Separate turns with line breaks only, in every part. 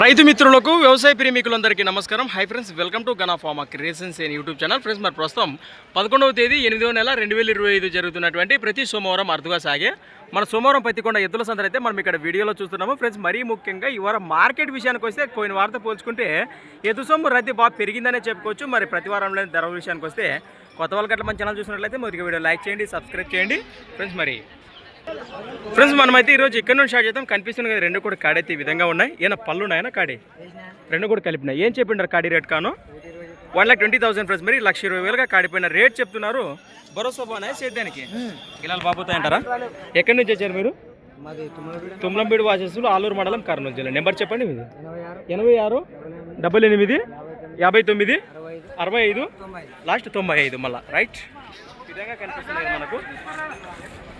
రైతు మిత్రులకు వ్యవసాయ ప్రేమికులందరికీ నమస్కారం. Hi friends welcome to Gana pharma creations and YouTube channel friends మరి ప్రస్తుతం పదకొండవ తేదీ ఎనిమిదవ నెల రెండు వేల ఇరవై ఐదు జరుగుతున్నటువంటి ప్రతి సోమవారం అరుదుగా సాగే మన సోమవారం పత్తికొండ ఎద్దుల సందర్ అయితే మనం ఇక్కడ వీడియోలో చూస్తున్నాము. ఫ్రెండ్స్ మరీ ముఖ్యంగా ఈ వారం మార్కెట్ విషయానికి వస్తే పోయిన వారితో పోల్చుకుంటే ఎద్దు సొమ్ము రద్దీ బాగా పెరిగిందనే చెప్పుకోవచ్చు. మరి ప్రతి వారంలో ధర విషయానికి వస్తే కొత్త వాళ్ళకి అట్లా మన ఛానల్ చూసినట్లయితే మొదటి వీడియో లైక్ చేయండి సబ్స్క్రైబ్ చేయండి. ఫ్రెండ్స్ మరి ఫ్రెండ్స్ మనమైతే ఈరోజు ఇక్కడ నుంచి స్టార్ట్ చేద్దాం. కనిపిస్తుంది కదా రెండు కూడా కాడైతే ఈ విధంగా ఉన్నాయి. ఏమైనా పళ్ళు ఉన్నాయన్నా కాడి? రెండు కూడా కలిపినాయి. ఏం చెప్పిండారు కాడి రేట్ కాను? One lakh twenty thousand friends మరి లక్ష ఇరవై వేలుగా కాడిపోయిన రేట్ చెప్తున్నారు. భరోసా బాగున్నాయి సేద్యానికి గిలాలు బాబోతాయంటారా ఎక్కడి నుంచి వచ్చారు మీరు? తుమ్లంబేడు వాసెస్సులు ఆలూరు మండలం కర్నూలు జిల్లా. నెంబర్ చెప్పండి మీది.
ఎనభై ఆరు.
డబల్ ఎనిమిది యాభై తొమ్మిది
అరవై ఐదు.
లాస్ట్ తొంభై ఐదు మళ్ళా. రైట్ విధంగా కనిపిస్తుంది కదా మనకు.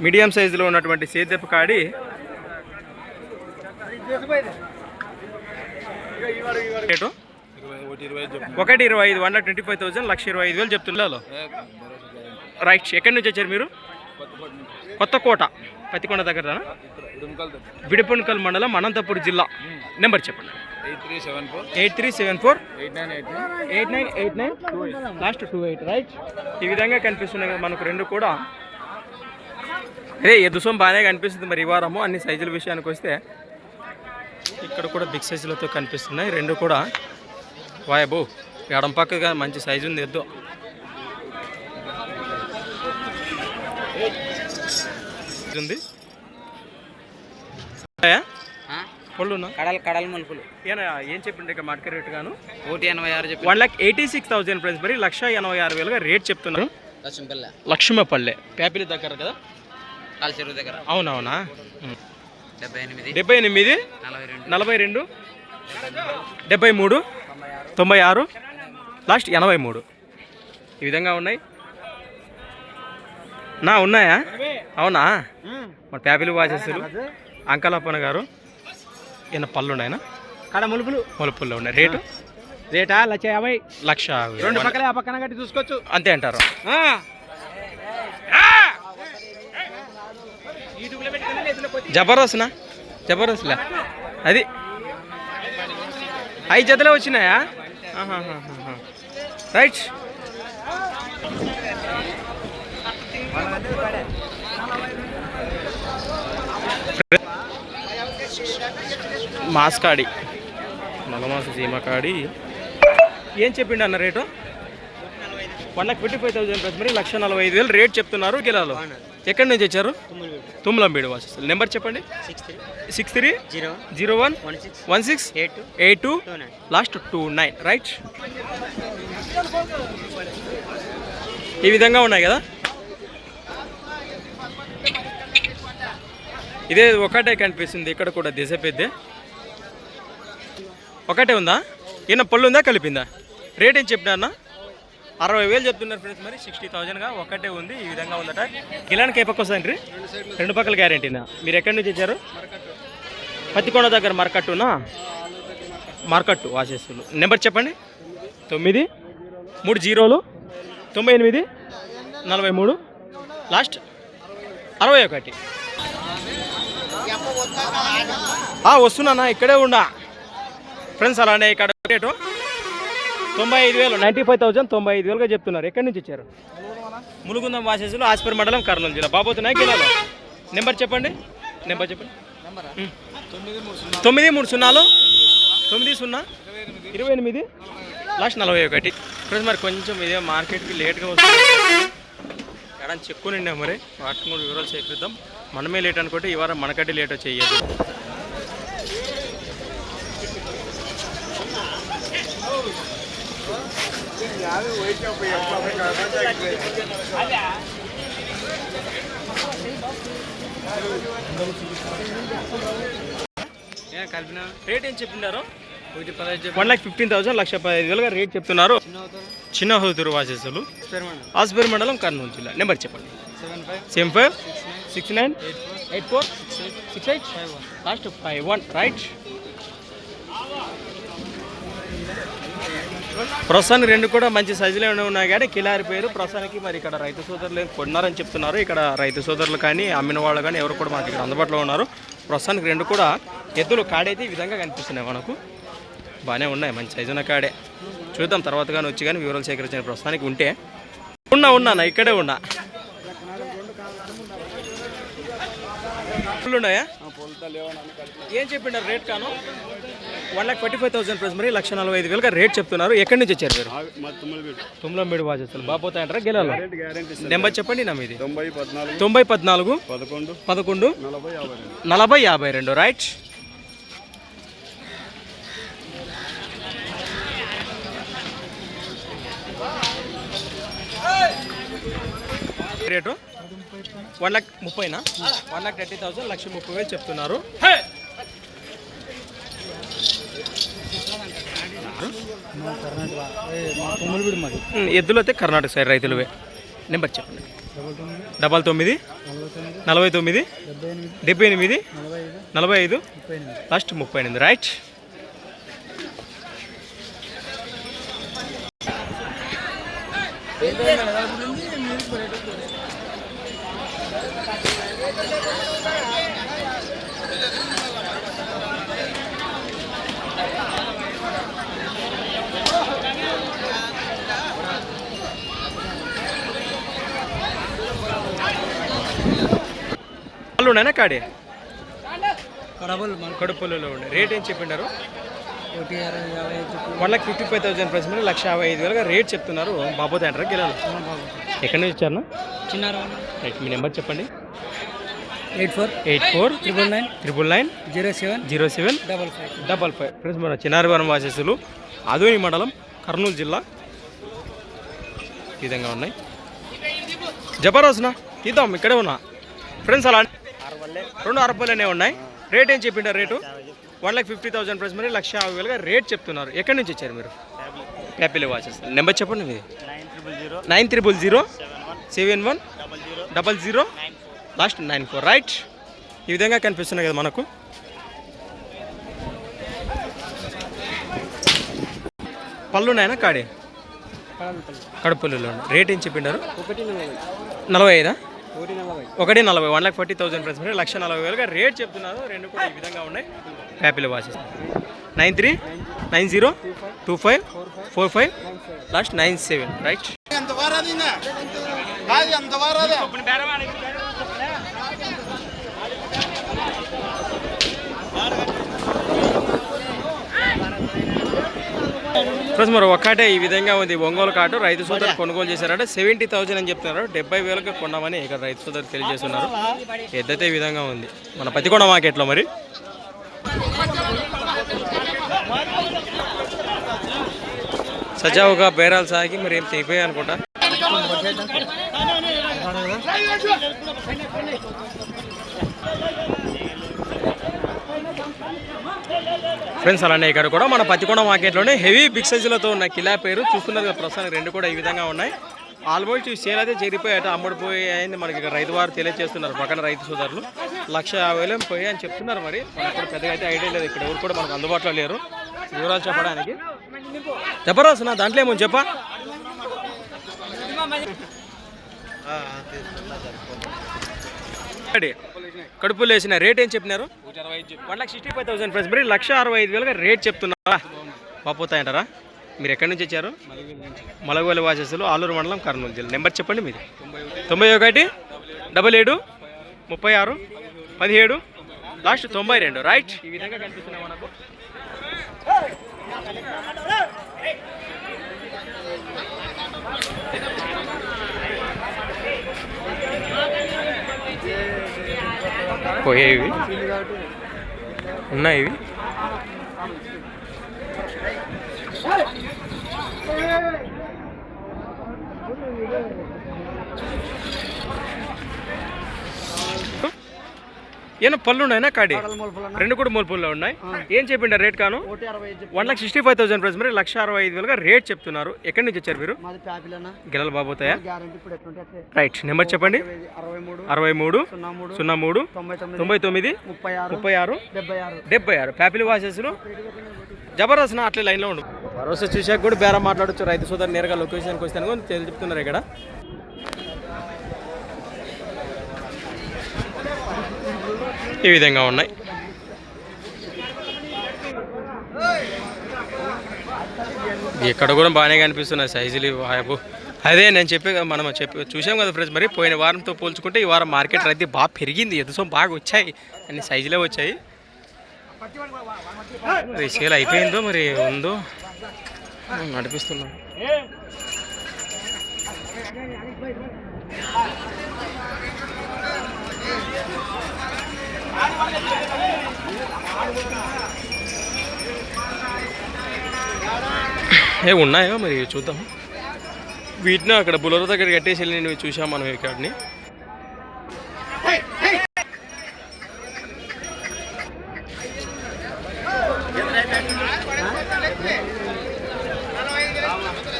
మీడియం సైజులో ఉన్నటువంటి సేద్యపు కాడి. రేటు? ఒకటి ఇరవై ఐదు వన్ ట్వంటీ ఫైవ్ థౌసండ్ లక్ష ఇరవై ఐదు వేలు చెప్తున్నారు. రైట్ ఎక్కడి నుంచి వచ్చారు మీరు? కొత్త కోట పత్తికొండ దగ్గర విడిపొన్కల్ మండలం అనంతపురం జిల్లా. నెంబర్ చెప్పండి.
Eight three seven four.
Eight three seven four
eight nine. Eight
nine eight nine. Last two eight right. ఈ విధంగా కనిపిస్తున్నాయి మనకు రెండు కూడా అదే ఎదుసం బాగానే కనిపిస్తుంది మరి ఈ వారము అన్ని సైజుల విషయానికి వస్తే. ఇక్కడ కూడా బిగ్ సైజులతో కనిపిస్తున్నాయి రెండు కూడా. వాయబో ఎడం పక్కగా మంచి సైజు ఉంది ఎద్దు. ఉంది.
కడల కడల మలుపులు.
ఏనా ఏం చెప్పిండే ఇక మార్కెట్ రేట్ గాను?
ఒకటి ఎనభై ఆరు చెప్పి
one lakh eighty six thousand price మరి లక్ష ఎనభై ఆరు వేలుగా రేట్ చెప్తున్నారు.
లక్ష్మీపల్లె.
లక్ష్మపల్లె ప్యాపిలి దగ్గర కదా?
దగ్గర.
అవునవునా.
డెబ్బై ఎనిమిది
డెబ్బై ఎనిమిది
నలభై రెండు
డెబ్బై మూడు తొంభై ఆరు లాస్ట్ ఎనభై మూడు. ఈ విధంగా ఉన్నాయి? నా ఉన్నాయా? అవునా? మన ప్యాపిలి వాచెస్లు అంకలప్పన గారు ఈయన పళ్ళు ఉన్నాయనా?
కడ మలుపులు.
మొలపుల్లో ఉన్నాయి. రేటు?
రేటా? లక్ష యాభై.
లక్ష
రెండు పక్కల ఆ పక్కన కట్టి చూసుకోవచ్చు.
అంతే అంటారు. జబర్దస్త్నా? జబర్దస్త్లా అది. ఐదు జతలే వచ్చినాయా? ఆహాహాహాహా. రైట్. మాస్కాడి నలమాస సీమకాడి ఏం చెప్పిండు అన్న rate? One lakh fifty five thousand plus మరి లక్ష నలభై ఐదు వేలు రేట్ చెప్తున్నారు కిలాలో ఎక్కడి నుంచి వచ్చారు? తుమ్మలంబీడు వాసెస్ నెంబర్ చెప్పండి.
Six three.
Six three
zero
zero one
one six. Eight two.
Last two nine. Right ఈ విధంగా ఉన్నాయి కదా? ఇదే ఒకటే కనిపిస్తుంది. ఇక్కడ కూడా దిశ పెద్ద. ఒకటే ఉందా? ఈయన పళ్ళు ఉందా? కలిపిందా? రేట్ ఏం చెప్పినా అన్న అరవై వేలు చెప్తున్నారు ఫ్రెండ్స్ మరి. సిక్స్టీ థౌజండ్గా ఒకటే ఉంది ఈ విధంగా ఉందట. గిలాన్ ఏ వస్తుందండి రెండు పక్కల గ్యారెంటీనా? మీరు ఎక్కడి నుంచి ఇచ్చారు? పత్తికొండ దగ్గర మరకట్టునా? మార్కట్టు వాసేస్తులు నెంబర్ చెప్పండి. తొమ్మిది మూడు జీరోలు తొంభై ఎనిమిది నలభై మూడు. లాస్ట్ అరవై ఒకటి. వస్తున్నానా ఇక్కడే ఉండా. ఫ్రెండ్స్ అలానే ఇక్కడ రేటు తొంభై ఐదు వేలు నైంటీ ఫైవ్ థౌసండ్ తొంభై ఐదు వేలుగా చెప్తున్నారు. ఎక్కడి నుంచి ఇచ్చారు ములుగుందం వాసేసులు ఆస్పర్ మండలం కర్నూలు జిల్లా. బాబోతున్నాయి గిలాలో నెంబర్ చెప్పండి. నెంబర్ చెప్పండి. తొమ్మిది మూడు సున్నాలు? తొమ్మిది సున్నా? ఇరవై ఎనిమిది? లాస్ట్ నలభై ఒకటి. ఫ్రెండ్స్ మరి కొంచెం ఇదే మార్కెట్కి లేట్గా వస్తుంది. ఎక్కడ చెక్కు నిండా మరి. వాటిని కూడా వివరాలు సేకరిద్దాం. మనమే లేట్ అనుకుంటే ఈ వారం మనకంటే లేట్ వచ్చేయదు.
కలిపిన?
రేట్ ఏం
పదహైదు
వన్ లాక్ ఫిఫ్టీన్ థౌసండ్ లక్ష పదహైదు వేలుగా రేట్ చెప్తున్నారు.
చిన్న
హోతురు వాసేసులు. ఆస్పేర్ మండలం. కర్నూలు జిల్లా. నెంబర్ చెప్పండి.
Seven five. Six nine. Eight four.
Eight four
six eight.
Last five one right? ప్రస్తుతానికి రెండు కూడా మంచి సైజులో ఉన్నాయి కానీ కిలారి పేరు ప్రస్తుతానికి మరి ఇక్కడ రైతు సోదరులు కొన్నారని చెప్తున్నారు. ఇక్కడ రైతు సోదరులు కానీ అమ్మిన వాళ్ళు కానీ ఎవరు కూడా మనకి ఇక్కడ అందుబాటులో ఉన్నారు. ప్రస్తుతానికి రెండు కూడా ఎద్దులు కాడైతే ఈ విధంగా కనిపిస్తున్నాయి మనకు. బాగానే ఉన్నాయి మంచి సైజు ఉన్న కాడే. చూద్దాం తర్వాత కానీ వచ్చి కానీ వివరాలు సేకరించిన ప్రస్తుతానికి ఉంటే. ఉన్నా ఉన్నా నా ఇక్కడే ఉన్నా. ఫుల్ ఉన్నాయా ఏం చెప్పిండారు రేట్ కాను? One lakh forty five thousand plus మరి లక్ష నలభై ఐదు వేలుగా రేట్ చెప్తున్నారు. ఎక్కడి నుంచి వచ్చారు మీరు? తుమ్లో మీడు బాగా చేస్తారు. బాగా పోతాయంటారా గెలాలి? నెంబర్ చెప్పండి నా మీది.
తొంభై పద్నాలుగు. పదకొండు. నలభై యాభై రెండు.
రైట్. రేటు? వన్ లాక్ ముప్పైనా? వన్ లాక్ థర్టీ థౌసండ్ లక్ష ముప్పై వేలు చెప్తున్నారు. ఎద్దులు అయితే కర్ణాటక సైడ్ రైతులవే. నెంబర్ చెప్పండి.
డబల్ తొమ్మిది నలభై తొమ్మిది డెబ్బై ఎనిమిది నలభై ఐదు ముప్పై
లాస్ట్ ముప్పై ఎనిమిది. రైట్ వాళ్ళు ఉన్నాయా కాడే కడుపులలో ఉండే. రేట్ ఏం చెప్పిండారు? One lakh fifty five thousand price మీద లక్ష యాభై ఐదు వేలుగా రేట్ చెప్తున్నారు. బాబోతే అంటారా గిలాలు ఎక్కడి నుంచి ఇచ్చారు రైట్ మీ నెంబర్ చెప్పండి.
Eight four.
Eight four.
Triple nine.
Triple nine.
Zero seven.
Zero seven.
Double five.
Double five. Friends మన చిన్నారివరం వాసేసులు అదోని మండలం కర్నూలు జిల్లా. ఈ విధంగా ఉన్నాయి. జబర్దస్త్నా తీద్దాం ఇక్కడే ఉన్నా. ఫ్రెండ్స్ అలా రెండు అరపలనే ఉన్నాయి. రేట్ ఏం చెప్పిండారు rate? One lakh fifty thousand price మరి లక్ష యాభై వేలుగా రేట్ చెప్తున్నారు. ఎక్కడి నుంచి వచ్చారు మీరు? హ్యాపీలీ వాచెస్ నెంబర్ చెప్పండి మీది
nine
triple zero seven one
double zero
last nine four right ఈ విధంగా కనిపిస్తున్నాయి కదా మనకు. పళ్ళు ఉన్నాయనా కాడే? కడుపులలో రేట్ ఏం చెప్పిండారు?
నలభై
ఐదా?
ఒకటి నలభై.
One lakh forty thousand price మరి లక్ష నలభై వేలుగా రేట్ చెప్తున్నారు. రెండు కూడా ఈ విధంగా ఉన్నాయి. హ్యాపీలో watches nine three nine zero two five four five last nine seven right friends మరి ఒక్కటే ఈ విధంగా ఉంది. ఒంగోలు కాటు రైతు సోదరు కొనుగోలు చేశారంటే. సెవెంటీ థౌసండ్ అని చెప్తున్నారు. డెబ్బై వేలకు కొన్నామని ఇక్కడ రైతు సోదరు తెలియజేస్తున్నారు. ఎద్దతే ఈ విధంగా ఉంది. మన పతికొండ మార్కెట్లో మరి. సజావుగా బేరాలు సాగి మరి ఏం తెగిపోయాయి అనుకుంటా ఫ్రెండ్స్ అలానే ఇక్కడ కూడా మన పత్తికొండ మార్కెట్లోనే హెవీ బిగ్ సైజులతో ఉన్న కిలా పేరు. చూస్తున్నారు కదా ప్రస్తుతానికి రెండు కూడా ఈ విధంగా ఉన్నాయి. ఆల్మోస్ట్ ఈ సేల్ అయితే చేరిపోయాట అమ్ముడిపోయాయని అయింది మనకి ఇక్కడ రైతు వారు తెలియజేస్తున్నారు పక్కన రైతు సోదరులు. లక్ష యాభై వేలు పోయి అని చెప్తున్నారు మరి. మనకు పెద్దగా అయితే ఐడియా లేదు. ఇక్కడ ఎవరు కూడా మనకు అందుబాటులో లేరు. వివరాలు చెప్పడానికి. చెప్పరా నా దాంట్లో ఏమో చెప్పా? కడుపులు వేసిన రేట్ ఏం చెప్పినారు? One lakh sixty five thousand friends మరి లక్ష అరవై ఐదు వేలుగా రేట్ చెప్తున్నారా? పాపోతాయంటారా మీరు ఎక్కడి నుంచి వచ్చారు? మలగోలి వాసస్సులు ఆలూరు మండలం కర్నూలు జిల్లా. నెంబర్ చెప్పండి మీది. తొంభై ఒకటి డబల్ ఏడు ముప్పై ఆరు పదిహేడు లాస్ట్ తొంభై రెండు. రైట్ ఈ విధంగా కనిపిస్తున్నాయి మనకు. పోయేవి ఉన్నాయి ఇవి. ఏమన్నా పళ్ళు ఉన్నాయినా కాడి? రెండు కూడా మూడు పళ్ళు ఉన్నాయి. ఏం చెప్పిండ రేట్ కాను. One lakh sixty five thousand price మరి లక్ష అరవై ఐదు వేలుగా రేట్ చెప్తున్నారు. ఎక్కడి నుంచి వచ్చారు మీరు గిరల బాబోతాయా రైట్ నెంబర్ చెప్పండి.
అరవై మూడు సున్నా మూడు తొంభై తొమ్మిది ముప్పై ఆరు
ముప్పై ఆరు
డెబ్బై ఆరు.
ప్యాపిల్ వాసెస్లు జబర్దస్త్ నా అట్లే లైన్లో ఉండు. భరోసా చూసాక కూడా బేరం మాట్లాడొచ్చు రైతు సోదరు నేరుగా లొకేషన్కి వస్తాను చెప్తున్నారు ఇక్కడ. ఈ విధంగా ఉన్నాయి. ఇక్కడ కూడా బాగానే కనిపిస్తున్నాయి సైజులు బాబు అదే నేను చెప్పే కదా మనం చెప్పి చూసాం కదా ఫ్రెండ్స్ మరి పోయిన వారంతో పోల్చుకుంటే ఈ వారం మార్కెట్ రద్దీ బాగా పెరిగింది. ఎదుసం బాగా వచ్చాయి. అన్ని సైజులే వచ్చాయి. మరి సేల్ అయిపోయిందో మరి ఉందో? నడిపిస్తున్నాం. ఏ ఉన్నాయో మరి? చూద్దాం. వీటిని అక్కడ బులర దగ్గర కట్టేసి వెళ్ళి నేను చూసాం మనం ఇక్కడిని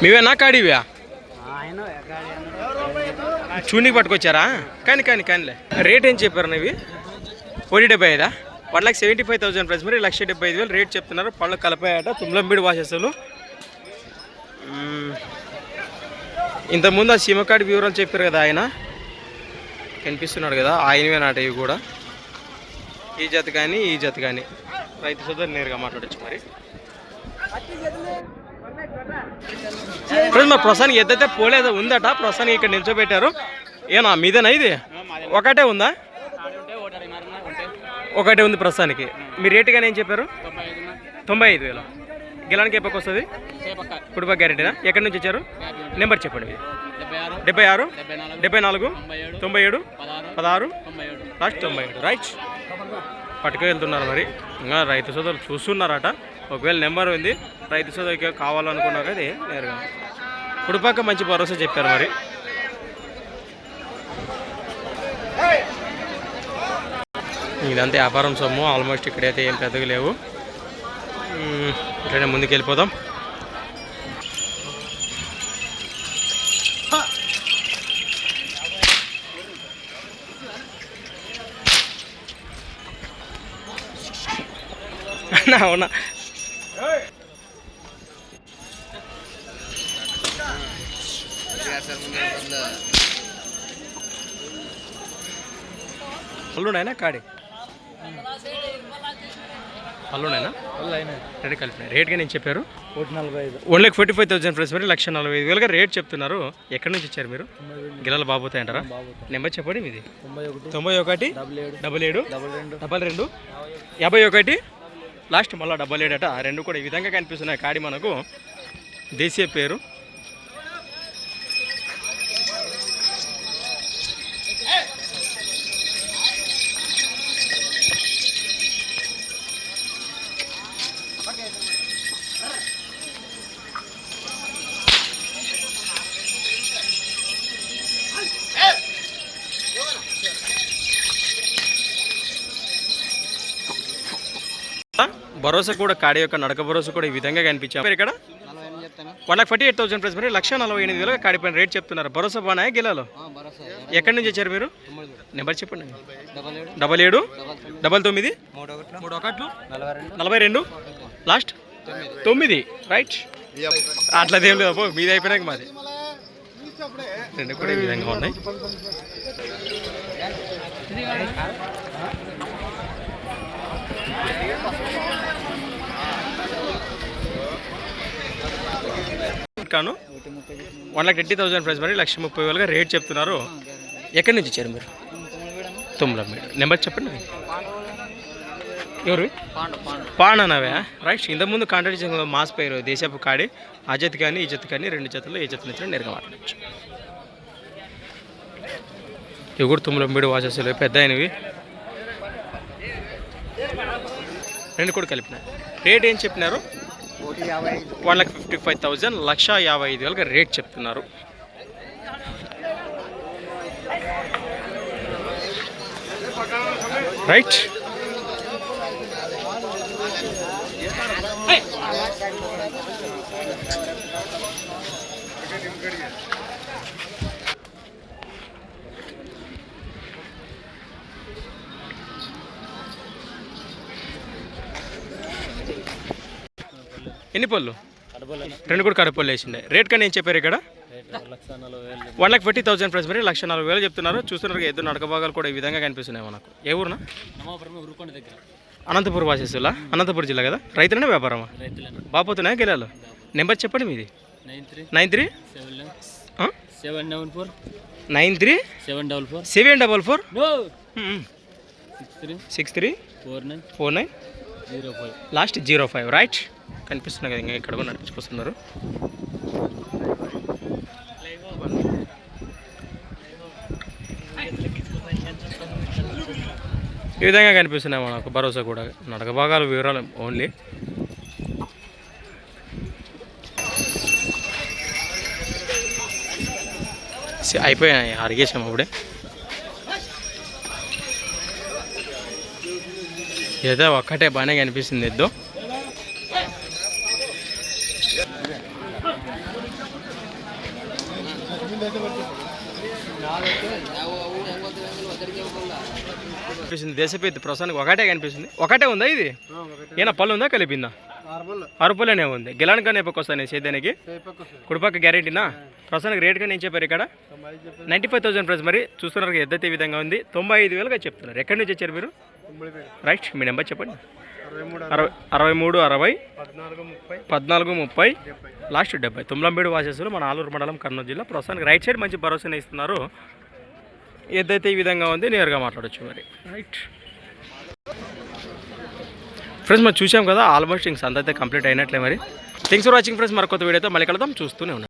మీవేనా కాడివా?
ఆయన
చూనికి పట్టుకొచ్చారా? కానీ కానీ కానీలే. రేట్ ఏం చెప్పారు ఇవి? ఒకటి డెబ్బై ఐదా? One lakh seventy five thousand price. మరి లక్ష డెబ్బై ఐదు వేలు రేట్ చెప్తున్నారు. పళ్ళు కలిపాయట తుమ్లంబీడి వాసెస్లు ఇంతకుముందు ఆ సీమకాడి వివరాలు చెప్పారు కదా ఆయన. కనిపిస్తున్నాడు కదా ఆయనవే నాట ఇవి కూడా. ఈ జత కానీ ఈ జత కానీ. రైతు సోదరు నేరుగా మాట్లాడచ్చు మరి. ఫ్రెండ్స్ మరి ప్రస్తుతానికి ఎద్దైతే పోలేదో ఉందట. ప్రస్తుతానికి ఇక్కడ నిల్చోబెట్టారు. ఏనా మీదేనా ఇది? ఒకటే ఉందా? ఒకటే ఉంది ప్రస్తుతానికి. మీ రేటు కానీ ఏం చెప్పారు? తొంభై ఐదు వేలు. గిలానికి ఎప్పటికి వస్తుంది? కుటుంబ గ్యారెంటీనా ఎక్కడి నుంచి వచ్చారు? నెంబర్ చెప్పండి. డెబ్బై ఆరు. డెబ్బై నాలుగు. తొంభై ఏడు. పదహారు. లాస్ట్ తొంభై ఏడు. రైట్ పట్టుకు వెళ్తున్నారు మరి. ఇంకా రైతు సోదరులు చూస్తున్నారట. ఒకవేళ నెంబర్ ఉంది రైతు సోదరికి కావాలనుకున్నా కానీ నేరుగా. కుడిపక్క మంచి భరోసా చెప్పారు మరి. ఇదంతా వ్యాపారం సొమ్ము. ఆల్మోస్ట్ ఇక్కడైతే ఏం పెద్దగా లేవు. ఇట్లనే ముందుకు వెళ్ళిపోదాం అవునా? అవునా పళ్ళున్నాయినా కాడి? పళ్ళున్నాయినా రెండు కలిపినాయి. రేట్గా నేను చెప్పారు?
ఒకటి నలభై ఐదు.
One lakh forty five thousand friends మరి లక్ష నలభై ఐదు వేలుగా రేట్ చెప్తున్నారు. ఎక్కడి నుంచి ఇచ్చారు మీరు? గిలాల బాబోతాయి అంటారా? నెంబర్ చెప్పండి మీది.
తొంభై ఒకటి డబుల్ ఏడు
డబల్
రెండు.
యాభై ఒకటి. లాస్ట్ మళ్ళీ డబల్ ఏడు అట. రెండు కూడా ఈ విధంగా కనిపిస్తున్నాయి. కాడి మనకు దేశీయ పేరు. భరోసా కూడా కాడి యొక్క నడక భరోసా కూడా ఈ విధంగా కనిపించాం మరి ఇక్కడ? One lakh forty eight thousand price మరి లక్ష నలభై ఎనిమిది వేలుగా కాడిపోయిన రేట్ చెప్తున్నారు. భరోసా బాగున్నాయా గిలాలో? ఎక్కడి నుంచి వచ్చారు మీరు? నెంబర్ చెప్పండి.
డబల్ ఏడు.
డబల్
తొమ్మిది. మూడు
ఒకట్లు?
నలభై రెండు.
లాస్ట్? తొమ్మిది. రైట్. అట్లదేం లేదు అబ్బో మీది అయిపోయినాక మాది. రెండు కూడా ఈ విధంగా ఉన్నాయి. కాను? One lakh eighty thousand price మరి లక్ష ముప్పై వేలుగా రేట్ చెప్తున్నారు. ఎక్కడి నుంచి ఇచ్చారు మీరు? తొమ్మిది నెంబర్ చెప్పండి. ఎవరు
పాండు పాండు
పాండనవే రైట్ ఇంతకుముందు కాంటాక్ట్ చేసిన మాస్ పేరు దేశపు కాడి ఆ జత కానీ ఈ జత కానీ రెండు జతలు ఏ జత నుంచి నేరుగా మాట్లాడచ్చు. ఎగురు కూడా తుమ్మలంబీడు వాచెస్లు పెద్ద అయినవి. రెండు కూడా కలిపినాయి రేట్ ఏం చెప్పినారు? One lakh fifty five thousand లక్ష యాభై ఐదు వేలుగా రేట్ చెప్తున్నారు. రైట్. ఎన్ని పళ్ళు? రెండు కూడా కడపళ్ళు వేసిండే రేట్ కానీ ఏం చెప్పారు ఇక్కడ? One lakh fifty thousand price మరి లక్ష నలభై వేలు చెప్తున్నారు. చూస్తున్నారు ఎద్దు నడక భాగాలు కూడా ఈ విధంగా కనిపిస్తున్నాయి మనకు. ఏ ఊరునా? అనంతపురం వాసేసులా? అనంతపురం జిల్లా కదా? రైతులనే వ్యాపారమా? బాపోతున్నాయా గెలాలు నెంబర్ చెప్పండి మీది.
Nine three
nine three?
Seven double four.
Nine three?
Seven double four.
Seven double four?
Six three.
Six three?
Four nine.
Four nine?
Zero five.
Last zero five right. కనిపిస్తున్నాయి కదా ఇంకా ఇక్కడ కూడా నడిపించుకొస్తున్నారు. ఈ విధంగా కనిపిస్తున్నాయి మనకు భరోసా కూడా. నడక భాగాల వివరాలు ఓన్లీ అయిపోయాయి అడిగేసాము అప్పుడే. ఏదో ఒక్కటే బాగానే కనిపిస్తుంది ఎద్దు. కనిపిస్తుంది. దేశపెద్ది ప్రస్తుతానికి ఒకటే కనిపిస్తుంది. ఒకటే ఉందా ఇది? ఏనా పళ్ళు ఉందా కలిపిందా? అరుపులనే ఉంది. గిలాన్ కానీ వస్తాను సేద్యానికి కుడిపక్క గ్యారెంటీనా? ప్రస్తుతానికి రేట్ కానీ ఏం చెప్పారు ఇక్కడ. నైంటీ ఫైవ్ థౌసండ్ ప్రైస్ మరి చూస్తున్నారు ఎద్దైతే విధంగా ఉంది. తొంభై ఐదు వేలుగా చెప్తున్నారు. ఎక్కడి నుంచి వచ్చారు మీరు? రైట్ మీ నెంబర్ చెప్పండి. అరవై అరవై మూడు అరవై పద్నాలుగు ముప్పై. లాస్ట్ డెబ్బై. తుమ్లంబేడు వాసెస్లో మన ఆలూరు మండలం కర్నూలు జిల్లా. ప్రస్తుతానికి రైట్ సైడ్ మంచి భరోసానే ఇస్తున్నారు. ఏదైతే ఈ విధంగా ఉంది నేరుగా మాట్లాడొచ్చు మరి. రైట్ ఫ్రెండ్స్ మనం చూసాం కదా ఆల్మోస్ట్ ఇంక సంత అయితే కంప్లీట్ అయినట్లే మరి. థ్యాంక్స్ ఫర్ వాచింగ్ ఫ్రెండ్స్ మరి కొత్త వీడియోతో మళ్ళీ కలుద్దాం. చూస్తూనే ఉన్నాం